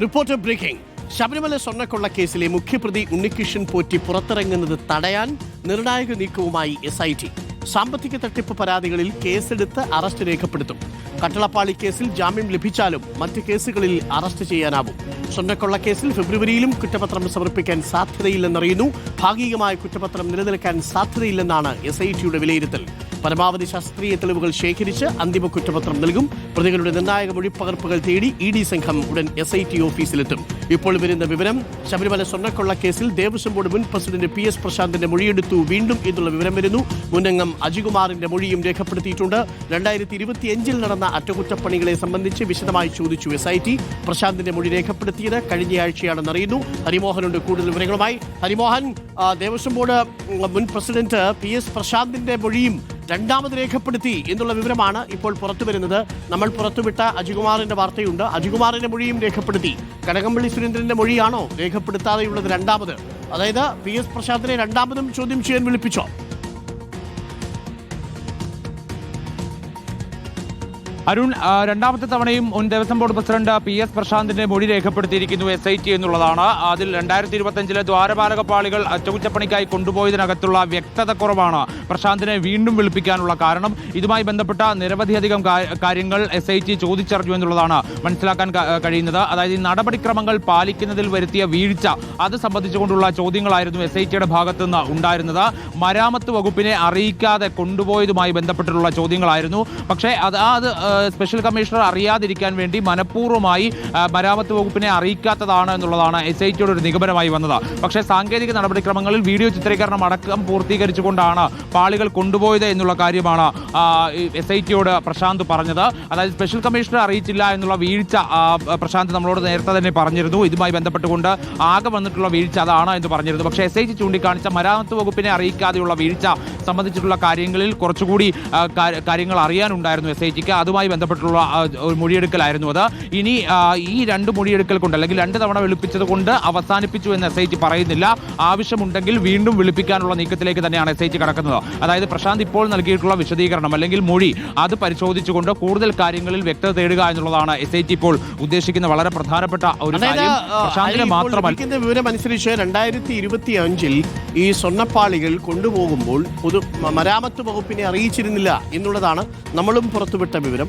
Reporter breaking Sabarimala സ്വർണക്കൊള്ള കേസിലെ മുഖ്യപ്രതി ഉണ്ണികൃഷ്ണൻ പോറ്റി പുറത്തിറങ്ങുന്നത് തടയാൻ നിർണായക നീക്കവുമായി എസ് ഐ ടി സാമ്പത്തിക തട്ടിപ്പ് പരാതികളിൽ കേസെടുത്ത് അറസ്റ്റ് രേഖപ്പെടുത്തും. കട്ടളപ്പാളി കേസിൽ ജാമ്യം ലഭിച്ചാലും മറ്റ് കേസുകളിൽ അറസ്റ്റ് ചെയ്യാനാവും. സ്വർണക്കൊള്ള കേസിൽ ഫെബ്രുവരിയിലും കുറ്റപത്രം സമർപ്പിക്കാൻ സാധ്യതയില്ലെന്നറിയുന്നു. ഭാഗികമായ കുറ്റപത്രം നിലനിൽക്കാൻ സാധ്യതയില്ലെന്നാണ് എസ് ഐ ടിയുടെ വിലയിരുത്തൽ. പരമാവധി ശാസ്ത്രീയ തെളിവുകൾ ശേഖരിച്ച് അന്തിമ കുറ്റപത്രം നൽകും. പ്രതികളുടെ നിർണായക മൊഴിപ്പകർപ്പുകൾ തേടി ഇ ഡി സംഘം ഉടൻ എസ് ഐ ടി ഓഫീസിലെത്തും. ഇപ്പോൾ വരുന്ന വിവരം ശബരിമല സ്വർണക്കൊള്ള കേസിൽ ദേവസ്വം ബോർഡ് മുൻ പ്രസിഡന്റ് പി എസ് പ്രശാന്തിന്റെ മൊഴിയെടുത്തു. വീണ്ടും എന്നുള്ള വിവരം വരുന്നു. മുന്നംഗം അജികുമാറിന്റെ മൊഴിയും രേഖപ്പെടുത്തിയിട്ടുണ്ട്. രണ്ടായിരത്തി ഇരുപത്തിയഞ്ചിൽ നടന്ന അറ്റകുറ്റപ്പണികളെ സംബന്ധിച്ച് വിശദമായി ചോദിച്ചു എസ് ഐ ടി പ്രശാന്തിന്റെ മൊഴി രേഖപ്പെടുത്തിയത് കഴിഞ്ഞയാഴ്ചയാണെന്ന് അറിയുന്നു. ഹരിമോഹനുണ്ട്. കൂടുതൽ വിവരങ്ങളുമായി ഹരിമോഹൻ ദേവസ്വം ബോർഡ് മുൻ പ്രസിഡന്റ് പി എസ് പ്രശാന്തിന്റെ മൊഴിയും രണ്ടാമത് രേഖപ്പെടുത്തി എന്നുള്ള വിവരമാണ് ഇപ്പോൾ പുറത്തു വരുന്നത്. നമ്മൾ പുറത്തുവിട്ട അജികുമാറിന്റെ വാർത്തയുണ്ട്. അജികുമാറിന്റെ മൊഴിയും രേഖപ്പെടുത്തി. കനകംപള്ളി സുരേന്ദ്രന്റെ മൊഴിയാണോ രേഖപ്പെടുത്താതെയുള്ളത് രണ്ടാമത്? അതായത് പി എസ് പ്രശാന്തിനെ രണ്ടാമതും ചോദ്യം ചെയ്യാൻ വിളിപ്പിച്ചോ? അരുൺ രണ്ടാമത്തെ തവണയും മുൻ Devaswom board president P S പ്രശാന്തിന്റെ മൊഴി രേഖപ്പെടുത്തിയിരിക്കുന്നു എസ് ഐ ടി എന്നുള്ളതാണ്. അതിൽ രണ്ടായിരത്തി ഇരുപത്തിയഞ്ചിലെ ദ്വാരപാലക പാളികൾ അറ്റകുറ്റപ്പണിക്കായി കൊണ്ടുപോയതിനകത്തുള്ള വ്യക്തത കുറവാണ് പ്രശാന്തിനെ വീണ്ടും വിളിപ്പിക്കാനുള്ള കാരണം. ഇതുമായി ബന്ധപ്പെട്ട നിരവധിയധികം കാര്യങ്ങൾ എസ് ഐ ടി ചോദിച്ചറിഞ്ഞു എന്നുള്ളതാണ് മനസ്സിലാക്കാൻ കഴിയുന്നത്. അതായത് ഈ നടപടിക്രമങ്ങൾ പാലിക്കുന്നതിൽ വരുത്തിയ വീഴ്ച അത് സംബന്ധിച്ചുകൊണ്ടുള്ള ചോദ്യങ്ങളായിരുന്നു എസ് ഐ ടിയുടെ ഭാഗത്തു നിന്ന് ഉണ്ടായിരുന്നത്. മരാമത്ത് വകുപ്പിനെ അറിയിക്കാതെ കൊണ്ടുപോയതുമായി ബന്ധപ്പെട്ടിട്ടുള്ള ചോദ്യങ്ങളായിരുന്നു. പക്ഷേ അത് അത് സ്പെഷ്യൽ കമ്മീഷണർ അറിയാതിരിക്കാൻ വേണ്ടി മനഃപൂർവമായി മരാമത്ത് വകുപ്പിനെ അറിയിക്കാത്തതാണ് എന്നുള്ളതാണ് എസ് ഐ ടിയുടെ ഒരു നിഗമനമായി വന്നത്. പക്ഷേ സാങ്കേതിക നടപടിക്രമങ്ങളിൽ വീഡിയോ ചിത്രീകരണം അടക്കം പൂർത്തീകരിച്ചുകൊണ്ടാണ് പാളികൾ കൊണ്ടുപോയത് എന്നുള്ള കാര്യമാണ് എസ് ഐ ടിയോട് പ്രശാന്ത് പറഞ്ഞത്. അതായത് സ്പെഷ്യൽ കമ്മീഷണർ അറിയിച്ചില്ല എന്നുള്ള വീഴ്ച പ്രശാന്ത് നമ്മളോട് നേരത്തെ തന്നെ പറഞ്ഞിരുന്നു. ഇതുമായി ബന്ധപ്പെട്ടുകൊണ്ട് ആകെ വന്നിട്ടുള്ള വീഴ്ച അതാണ് എന്ന് പറഞ്ഞിരുന്നു. പക്ഷേ എസ് ഐ ടി ചൂണ്ടിക്കാണിച്ച മരാമത്ത് വകുപ്പിനെ അറിയിക്കാതെയുള്ള വീഴ്ച സംബന്ധിച്ചിട്ടുള്ള കാര്യങ്ങളിൽ കുറച്ചുകൂടി കാര്യങ്ങൾ അറിയാനുണ്ടായിരുന്നു എസ് ഐ ടിക്ക് അതുമായി ബന്ധപ്പെട്ടുള്ള ആ, ഒരു മൊഴിയെടുക്കലായിരുന്നു അത്. ഇനി ഈ രണ്ട് മൊഴിയെടുക്കൽ കൊണ്ട് അല്ലെങ്കിൽ രണ്ട് തവണ വിളിപ്പിച്ചത് കൊണ്ട് അവസാനിപ്പിച്ചു എന്ന് എസ് ഐ ടി പറയുന്നില്ല. ആവശ്യമുണ്ടെങ്കിൽ വീണ്ടും വിളിപ്പിക്കാനുള്ള നീക്കത്തിലേക്ക് തന്നെയാണ് എസ് ഐ ടി കടക്കുന്നത്. അതായത് പ്രശാന്ത് ഇപ്പോൾ നൽകിയിട്ടുള്ള വിശദീകരണം അല്ലെങ്കിൽ മൊഴി അത് പരിശോധിച്ചുകൊണ്ട് കൂടുതൽ കാര്യങ്ങളിൽ വ്യക്തത തേടുക എന്നുള്ളതാണ് എസ് ഐ ടി ഇപ്പോൾ ഉദ്ദേശിക്കുന്ന വളരെ പ്രധാനപ്പെട്ട ഒരു കാര്യം. പ്രശാന്തിനെ മാത്രമല്ല വിവരമനുസരിച്ച് വിവരം അനുസരിച്ച് രണ്ടായിരത്തി ഇരുപത്തി അഞ്ചിൽ ഈ സ്വർണപ്പാളികൾ കൊണ്ടുപോകുമ്പോൾ പൊതു മരാമത്ത് വകുപ്പിനെ അറിയിച്ചിരുന്നില്ല എന്നുള്ളതാണ് നമ്മളും പുറത്തുവിട്ട വിവരം.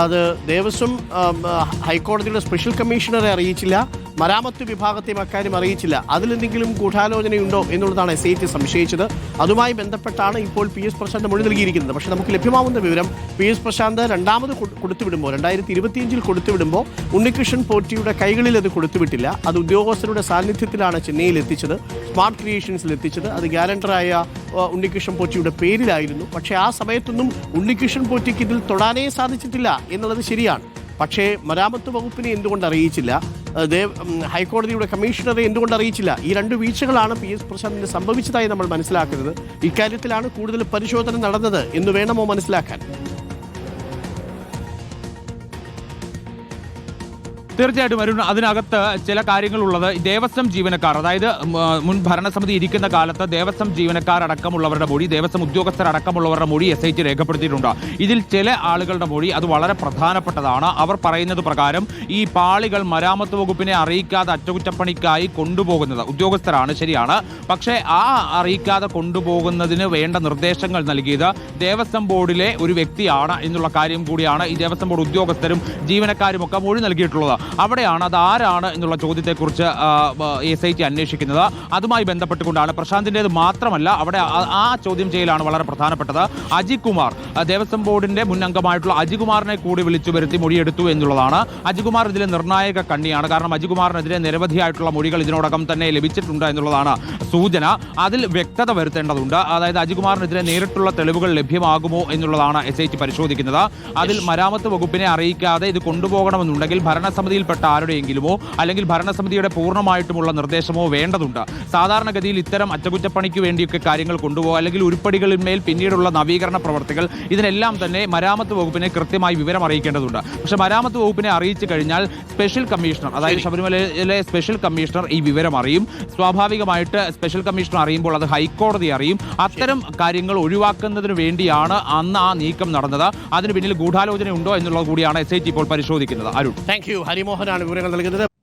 അത് ദേവസ്വം ഹൈക്കോടതിയുടെ സ്പെഷ്യൽ കമ്മീഷണറെ അറിയിച്ചില്ല മരാമത്ത് വിഭാഗത്തെയും അക്കാര്യം അറിയിച്ചില്ല. അതിലെന്തെങ്കിലും ഗൂഢാലോചനയുണ്ടോ എന്നുള്ളതാണ് എസ് ഐ ടി സംശയിച്ചത്. അതുമായി ബന്ധപ്പെട്ടാണ് ഇപ്പോൾ പി എസ് പ്രശാന്ത് മൊഴി നൽകിയിരിക്കുന്നത്. പക്ഷേ നമുക്ക് ലഭ്യമാവുന്ന വിവരം പി എസ് പ്രശാന്ത് രണ്ടാമത് കൊടുത്തുവിടുമ്പോൾ രണ്ടായിരത്തി ഇരുപത്തിയഞ്ചിൽ കൊടുത്തുവിടുമ്പോൾ ഉണ്ണികൃഷ്ണൻ പോറ്റിയുടെ കൈകളിൽ അത് കൊടുത്തുവിട്ടില്ല. അത് ഉദ്യോഗസ്ഥരുടെ സാന്നിധ്യത്തിലാണ് ചെന്നൈയിൽ എത്തിച്ചത് സ്മാർട്ട് ക്രിയേഷൻസിൽ എത്തിച്ചത്. അത് ഗ്യാരണ്ടറായ ഉണ്ണികൃഷ്ണൻ പോറ്റിയുടെ പേരിലായിരുന്നു. പക്ഷേ ആ സമയത്തൊന്നും ഉണ്ണികൃഷ്ണൻ പോറ്റിക്ക് ഇതിൽ തൊടാനേ സാധിച്ചിട്ടില്ല. എന്നുള്ളത് ശരിയാണ്. പക്ഷേ മരാമത്ത് വകുപ്പിനെ എന്തുകൊണ്ട് അറിയിച്ചില്ല? ഹൈക്കോടതിയുടെ കമ്മീഷണറെ എന്തുകൊണ്ട് അറിയിച്ചില്ല? ഈ രണ്ട് വീഴ്ചകളാണ് പി എസ് പ്രശാന്തിന് സംഭവിച്ചതായി നമ്മൾ മനസ്സിലാക്കുന്നത്. ഇക്കാര്യത്തിലാണ് കൂടുതൽ പരിശോധന നടന്നത് എന്ന് വേണമോ മനസ്സിലാക്കാൻ? തീർച്ചയായിട്ടും അരുൺ അതിനകത്ത് ചില കാര്യങ്ങളുള്ളത് ദേവസ്വം ജീവനക്കാർ അതായത് മുൻ ഭരണസമിതി ഇരിക്കുന്ന കാലത്ത് ദേവസ്വം ജീവനക്കാർ അടക്കമുള്ളവരുടെ മൊഴി ദേവസ്വം ഉദ്യോഗസ്ഥർ അടക്കമുള്ളവരുടെ മൊഴി എസ് ഐ ടി രേഖപ്പെടുത്തിയിട്ടുണ്ട്. ഇതിൽ ചില ആളുകളുടെ മൊഴി അത് വളരെ പ്രധാനപ്പെട്ടതാണ്. അവർ പറയുന്നത് പ്രകാരം ഈ പാളികൾ മരാമത്ത് വകുപ്പിനെ അറിയിക്കാതെ അറ്റകുറ്റപ്പണിക്കായി കൊണ്ടുപോകുന്നത് ഉദ്യോഗസ്ഥരാണ് ശരിയാണ്. പക്ഷേ ആ അറിയിക്കാതെ കൊണ്ടുപോകുന്നതിന് വേണ്ട നിർദ്ദേശങ്ങൾ നൽകിയത് ദേവസ്വം ബോർഡിലെ ഒരു വ്യക്തിയാണ് എന്നുള്ള കാര്യം കൂടിയാണ് ഈ ദേവസ്വം ബോർഡ് ഉദ്യോഗസ്ഥരും ജീവനക്കാരും ഒക്കെ മൊഴി നൽകിയിട്ടുള്ളത്. അവിടെയാണ് അത് ആരാണ് എന്നുള്ള ചോദ്യത്തെക്കുറിച്ച് എസ് ഐ ടി അന്വേഷിക്കുന്നത്. അതുമായി ബന്ധപ്പെട്ടുകൊണ്ടാണ് പ്രശാന്തിന്റെത് മാത്രമല്ല അവിടെ ആ- ചോദ്യം ചെയ്യലാണ് വളരെ പ്രധാനപ്പെട്ടത്. അജികുമാർ ദേവസ്വം ബോർഡിന്റെ മുൻ അംഗമായിട്ടുള്ള അജികുമാറിനെ കൂടി വിളിച്ചു വരുത്തി മൊഴിയെടുത്തു എന്നുള്ളതാണ്. അജികുമാർ ഇതിലെ നിർണായക കണ്ണിയാണ്. കാരണം അജികുമാറിനെതിരെ നിരവധിയായിട്ടുള്ള മൊഴികൾ ഇതിനോടകം തന്നെ ലഭിച്ചിട്ടുണ്ട് എന്നുള്ളതാണ് സൂചന. അതിൽ വ്യക്തത വരുത്തേണ്ടതുണ്ട്. അതായത് അജികുമാറിനെതിരെ നേരിട്ടുള്ള തെളിവുകൾ ലഭ്യമാകുമോ എന്നുള്ളതാണ് എസ് ഐ ടി പരിശോധിക്കുന്നത്. അതിൽ മരാമത്ത് വകുപ്പിനെ അറിയിക്കാതെ ഇത് കൊണ്ടുപോകണമെന്നുണ്ടെങ്കിൽ ഭരണസമിതിയിൽപ്പെട്ട ആരുടെയെങ്കിലുമോ അല്ലെങ്കിൽ ഭരണസമിതിയുടെ പൂർണമായിട്ടുമുള്ള നിർദ്ദേശമോ വേണ്ടതുണ്ട്. സാധാരണഗതിയിൽ ഇത്തരം അറ്റകുറ്റപ്പണിക്ക് വേണ്ടിയൊക്കെ കാര്യങ്ങൾ കൊണ്ടുപോകുക അല്ലെങ്കിൽ ഉരുപ്പടികളിന്മേൽ പിന്നീടുള്ള നവീകരണ പ്രവർത്തികൾ ഇതിനെല്ലാം തന്നെ മരാമത്ത് വകുപ്പിനെ കൃത്യമായി വിവരം അറിയിക്കേണ്ടതുണ്ട്. പക്ഷേ മരാമത്ത് വകുപ്പിനെ അറിയിച്ചു കഴിഞ്ഞാൽ സ്പെഷ്യൽ കമ്മീഷണർ അതായത് ശബരിമലയിലെ സ്പെഷ്യൽ കമ്മീഷണർ ഈ വിവരം അറിയും. സ്വാഭാവികമായിട്ട് സ്പെഷ്യൽ കമ്മീഷണർ അറിയുമ്പോൾ അത് ഹൈക്കോടതി അറിയും. അത്തരം കാര്യങ്ങൾ ഒഴിവാക്കുന്നതിന് വേണ്ടിയാണ് അന്ന് ആ നീക്കം നടന്നത്. അതിന് പിന്നിൽ ഗൂഢാലോചന ഉണ്ടോ എന്നുള്ളത് കൂടിയാണ് എസ് ഐ ടി ഇപ്പോൾ പരിശോധിക്കുന്നത്. അരുൺ. താങ്ക് യു ഹരിമോഹനാണ് വിവരങ്ങൾ നൽകുന്നത്.